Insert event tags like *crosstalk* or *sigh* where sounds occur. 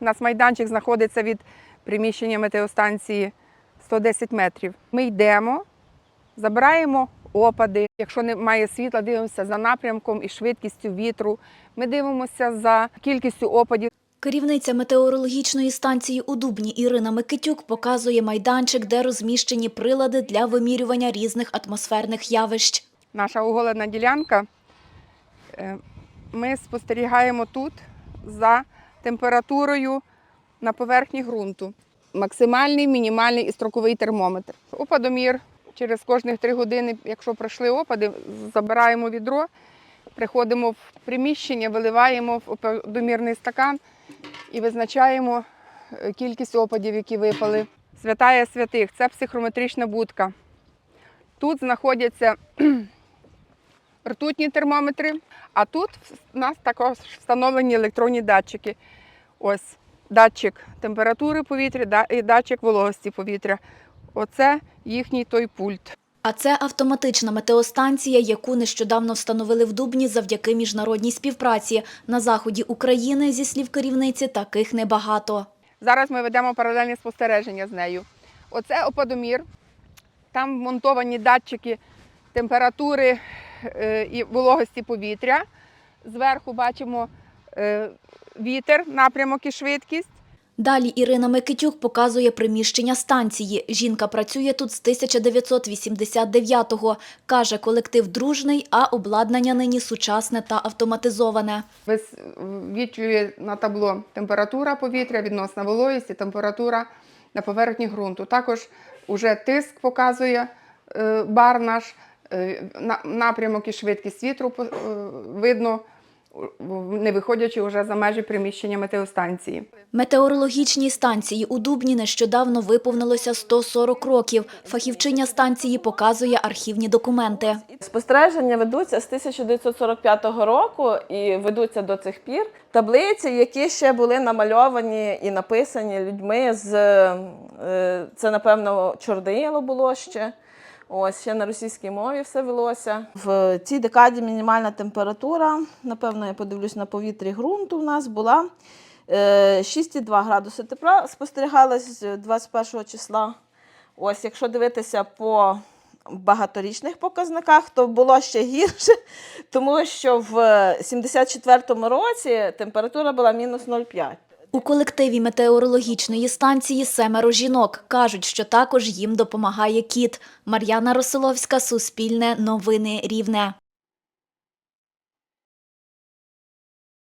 У нас майданчик знаходиться від приміщення метеостанції 110 метрів. Ми йдемо, забираємо опади. Якщо немає світла, дивимося за напрямком і швидкістю вітру. Ми дивимося за кількістю опадів. Керівниця метеорологічної станції у Дубні Ірина Микитюк показує майданчик, де розміщені прилади для вимірювання різних атмосферних явищ. Наша оголена ділянка. Е, Ми спостерігаємо тут за температурою на поверхні ґрунту. Максимальний, мінімальний і строковий термометр. Опадомір через кожних три години, якщо пройшли опади, забираємо відро, приходимо в приміщення, виливаємо в опадомірний стакан і визначаємо е, кількість опадів, які випали. Святая святих це психрометрична будка. Тут знаходяться *clears throat* ртутні термометри, а тут у нас також встановлені електронні датчики. Ось датчик температури повітря і датчик вологості повітря. Оце їхній той пульт. А це автоматична метеостанція, яку нещодавно встановили в Дубні завдяки міжнародній співпраці. На заході України, зі слів керівниці, таких небагато. Зараз ми ведемо паралельне спостереження з нею. Оце опадомір. Там вмонтовані датчики температури е, і вологості повітря. Зверху бачимо е, вітер, напрямок і швидкість. Далі Ірина Микитюк показує приміщення станції. Жінка працює тут з 1989-го. Каже, колектив дружний, а обладнання нині сучасне та автоматизоване. Висвітлює на табло температура повітря, відносна вологість і температура на поверхні ґрунту. Також уже тиск показує е, бар наш, е, напрямок і швидкість вітру е, видно, не виходячи вже за межі приміщення метеостанції. Метеорологічній станції у Дубні нещодавно виповнилося 140 років. Фахівчиня станції показує архівні документи. Спостереження ведуться з 1945 року і ведуться до цих пір. Таблиці, які ще були намальовані і написані людьми з е, це, напевно, чорнило було ще. Ось ще на російській мові все велося. В цій декаді мінімальна температура, напевно, я подивлюсь на повітрі ґрунту. У нас була е, 6,2 градуси тепла. Спостерігалась 21 числа. Ось, якщо дивитися по багаторічних показниках, то було ще гірше, *laughs* тому що в 74-му році температура була мінус 0,5. У колективі метеорологічної станції семеро жінок. Кажуть, що також їм допомагає кіт. Мар'яна Росиловська, Суспільне, Новини Рівне.